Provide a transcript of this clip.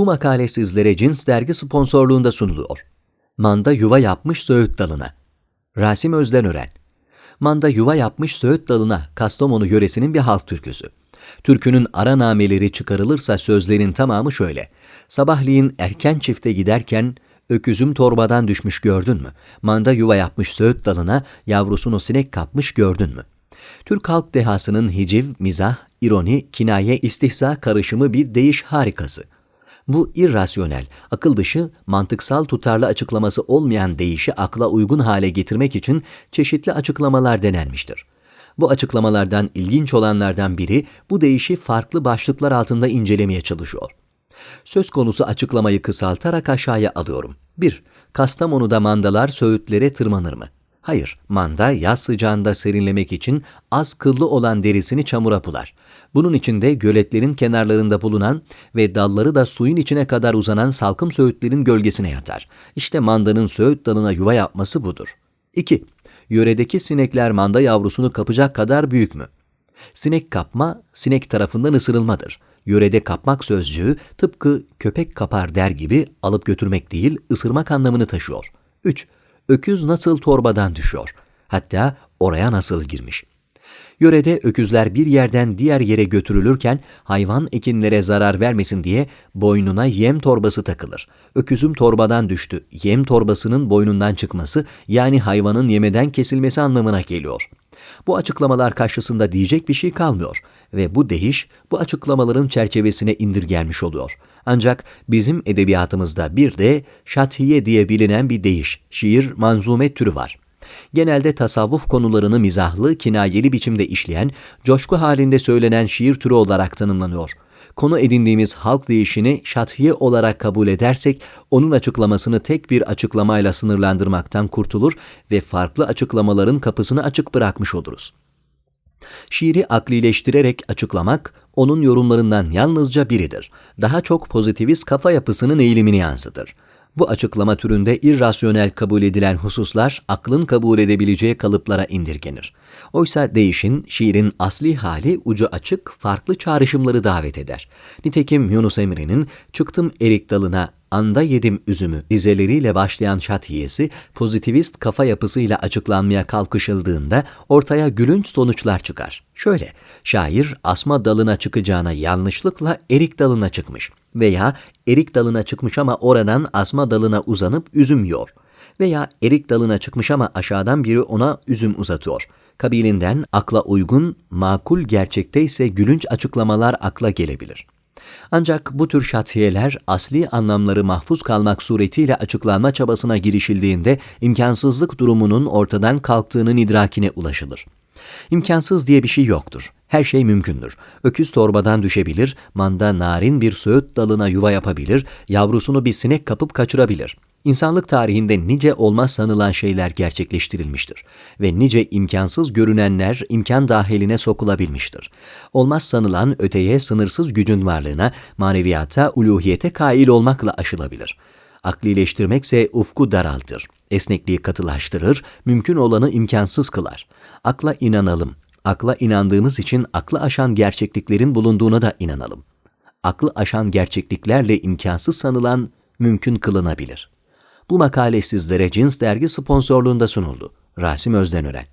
Bu makale sizlere Cins Dergi sponsorluğunda sunuluyor. Manda yuva yapmış Söğüt dalına. Rasim Özdenören. Manda yuva yapmış Söğüt dalına Kastamonu yöresinin bir halk türküsü. Türkünün ara nameleri çıkarılırsa sözlerin tamamı şöyle. Sabahleyin erken çifte giderken öküzüm torbadan düşmüş gördün mü? Manda yuva yapmış Söğüt dalına yavrusunu sinek kapmış gördün mü? Türk halk dehasının hiciv, mizah, ironi, kinaye, istihza karışımı bir değiş harikası. Bu irrasyonel, akıl dışı, mantıksal tutarlı açıklaması olmayan değişi akla uygun hale getirmek için çeşitli açıklamalar denenmiştir. Bu açıklamalardan ilginç olanlardan biri bu değişi farklı başlıklar altında incelemeye çalışıyor. Söz konusu açıklamayı kısaltarak aşağıya alıyorum. 1. Kastamonu'da mandalar söğütlere tırmanır mı? Hayır, manda yaz sıcağında serinlemek için az kıllı olan derisini çamura bular. Bunun için de göletlerin kenarlarında bulunan ve dalları da suyun içine kadar uzanan salkım söğütlerin gölgesine yatar. İşte mandanın söğüt dalına yuva yapması budur. 2. Yöredeki sinekler manda yavrusunu kapacak kadar büyük mü? Sinek kapma, sinek tarafından ısırılmadır. Yörede kapmak sözcüğü tıpkı köpek kapar der gibi alıp götürmek değil, ısırmak anlamını taşıyor. 3. Öküz nasıl torbadan düşüyor? Hatta oraya nasıl girmiş? Yörede öküzler bir yerden diğer yere götürülürken hayvan ekinlere zarar vermesin diye boynuna yem torbası takılır. Öküzüm torbadan düştü. Yem torbasının boynundan çıkması yani hayvanın yemeden kesilmesi anlamına geliyor. Bu açıklamalar karşısında diyecek bir şey kalmıyor ve bu deyiş bu açıklamaların çerçevesine indirgenmiş oluyor. Ancak bizim edebiyatımızda bir de şathiye diye bilinen bir deyiş, şiir manzume türü var genelde tasavvuf konularını mizahlı, kinayeli biçimde işleyen, coşku halinde söylenen şiir türü olarak tanımlanıyor. Konu edindiğimiz halk deyişini şathiye olarak kabul edersek, onun açıklamasını tek bir açıklamayla sınırlandırmaktan kurtulur ve farklı açıklamaların kapısını açık bırakmış oluruz. Şiiri aklileştirerek açıklamak, onun yorumlarından yalnızca biridir. Daha çok pozitivist kafa yapısının eğilimini yansıtır. Bu açıklama türünde irrasyonel kabul edilen hususlar aklın kabul edebileceği kalıplara indirgenir. Oysa değişin, şiirin asli hali ucu açık, farklı çağrışımları davet eder. Nitekim Yunus Emre'nin çıktım erik dalına anda yedim üzümü dizeleriyle başlayan şatiyesi pozitivist kafa yapısıyla açıklanmaya kalkışıldığında ortaya gülünç sonuçlar çıkar. Şöyle, şair asma dalına çıkacağına yanlışlıkla erik dalına çıkmış veya erik dalına çıkmış ama oradan asma dalına uzanıp üzüm yiyor veya erik dalına çıkmış ama aşağıdan biri ona üzüm uzatıyor. Kabilinden akla uygun, makul gerçekte ise gülünç açıklamalar akla gelebilir. Ancak bu tür şatiyeler asli anlamları mahfuz kalmak suretiyle açıklanma çabasına girişildiğinde imkansızlık durumunun ortadan kalktığının idrakine ulaşılır. İmkansız diye bir şey yoktur. Her şey mümkündür. Öküz torbadan düşebilir, manda narin bir söğüt dalına yuva yapabilir, yavrusunu bir sinek kapıp kaçırabilir. İnsanlık tarihinde nice olmaz sanılan şeyler gerçekleştirilmiştir ve nice imkansız görünenler imkan dahiline sokulabilmiştir. Olmaz sanılan öteye sınırsız gücün varlığına, maneviyata, uluhiyete kail olmakla aşılabilir. Aklileştirmekse ufku daraltır, esnekliği katılaştırır, mümkün olanı imkansız kılar. Akla inanalım. Akla inandığımız için aklı aşan gerçekliklerin bulunduğuna da inanalım. Aklı aşan gerçekliklerle imkansız sanılan mümkün kılınabilir. Bu makale sizlere Cins Dergi sponsorluğunda sunuldu. Rasim Özdenören